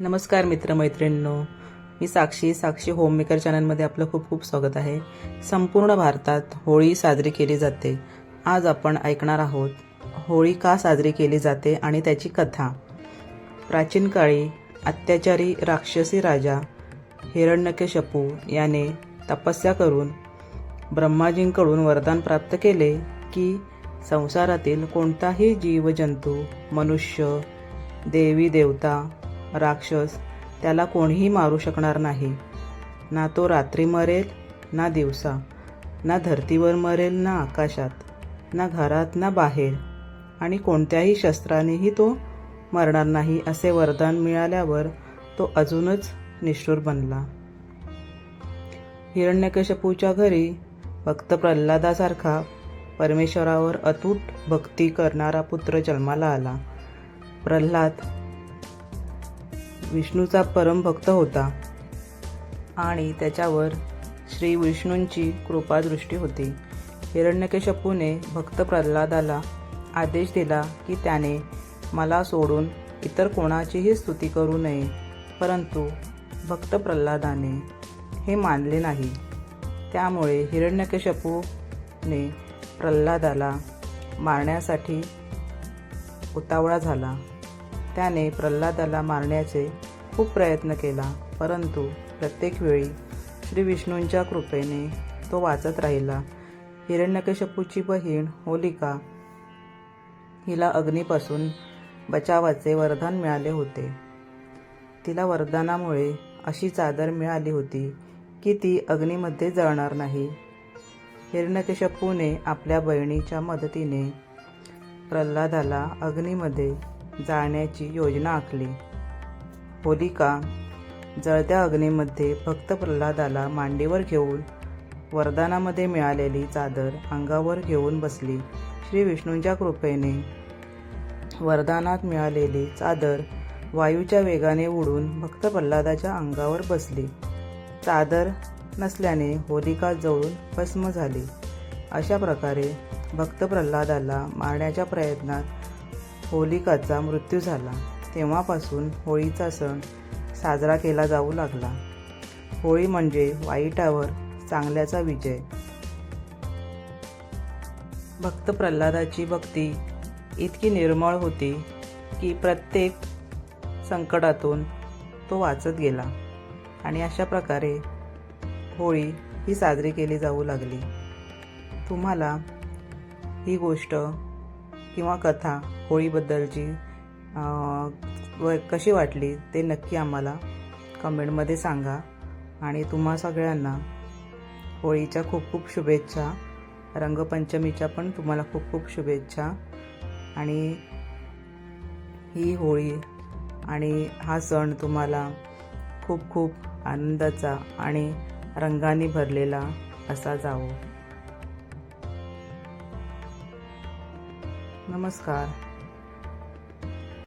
नमस्कार मित्रमैत्रिणींनो. मी साक्षी साक्षी होममेकर चॅनलमध्ये आपलं खूप खूप स्वागत आहे. संपूर्ण भारतात होळी साजरी केली जाते. आज आपण ऐकणार आहोत होळी का साजरी केली जाते आणि त्याची कथा. प्राचीन काळी अत्याचारी राक्षसी राजा हिरण्यकशपू याने तपस्या करून ब्रह्माजींकडून वरदान प्राप्त केले की संसारातील कोणताही जीवजंतू मनुष्य देवी देवता राक्षस त्याला कोणीही मारू शकणार नाही. ना तो रात्री मरेल ना दिवसा. ना धर्तीवर मरेल ना आकाशात. ना घरात ना बाहेर. आणि कोणत्याही शस्त्रानेही तो मरणार नाही असे वरदान मिळाल्यावर तो अजूनच निष्ठुर बनला. हिरण्यकशपूच्या घरी भक्त प्रल्हादासारखा परमेश्वरावर अतूट भक्ती करणारा पुत्र जन्माला आला. प्रल्हाद विष्णूचा परमभक्त होता. आणि त्याच्यावर श्री विष्णूंची कृपादृष्टी होती. हिरण्यकेशपूने भक्त प्रल्हादाला आदेश दिला की त्याने मला सोडून इतर कोणाचीही स्तुती करू नये परंतु भक्त प्रल्हादाने हे मानले नाही. त्यामुळे हिरण्यकेशपूने प्रल्हादाला मारण्यासाठी उतावळा झाला. त्याने प्रल्हादाला मारण्याचे खूप प्रयत्न केला परंतु प्रत्येक वेळी श्री विष्णूंच्या कृपेने तो वाचत राहिला. हिरण्यकशपूची बहीण होलिका हिला अग्नीपासून बचावाचे वरदान मिळाले होते. तिला वरदानामुळे अशी चादर मिळाली होती की ती अग्नीमध्ये जळणार नाही. हिरण्यकशपूने आपल्या बहिणीच्या मदतीने प्रल्हादाला अग्नीमध्ये जाळण्याची योजना आखली. होलिका जळत्या अग्नीमध्ये भक्त प्रल्हादाला मांडीवर घेऊन वरदानामध्ये मिळालेली चादर अंगावर घेऊन बसली. श्री विष्णूंच्या कृपेने वरदानात मिळालेली चादर वायूच्या वेगाने उडून भक्त प्रल्हादाच्या अंगावर बसली. चादर नसल्याने होलिका जवळून भस्म झाली. अशा प्रकारे भक्त प्रल्हादाला मारण्याच्या प्रयत्नात होलिकाचा मृत्यू झाला. तेव्हापासून होळीचा सण साजरा केला जाऊ लागला. होळी म्हणजे वाईटावर चांगल्याचा विजय. भक्त प्रल्हादाची भक्ती इतकी निर्मळ होती की प्रत्येक संकटातून तो वाचत गेला आणि अशा प्रकारे होळी ही साजरी केली जाऊ लागली. तुम्हाला ही गोष्ट किंवा कथा होळीबद्दलची व कशी वाटली ते नक्की आम्हाला कमेंटमध्ये सांगा. आणि तुम्हा सगळ्यांना होळीच्या खूप खूप शुभेच्छा. रंगपंचमीच्या पण तुम्हाला खूप खूप शुभेच्छा. आणि ही होळी आणि हा सण तुम्हाला खूप खूप आनंदाचा आणि रंगाने भरलेला असा जावो. नमस्कार.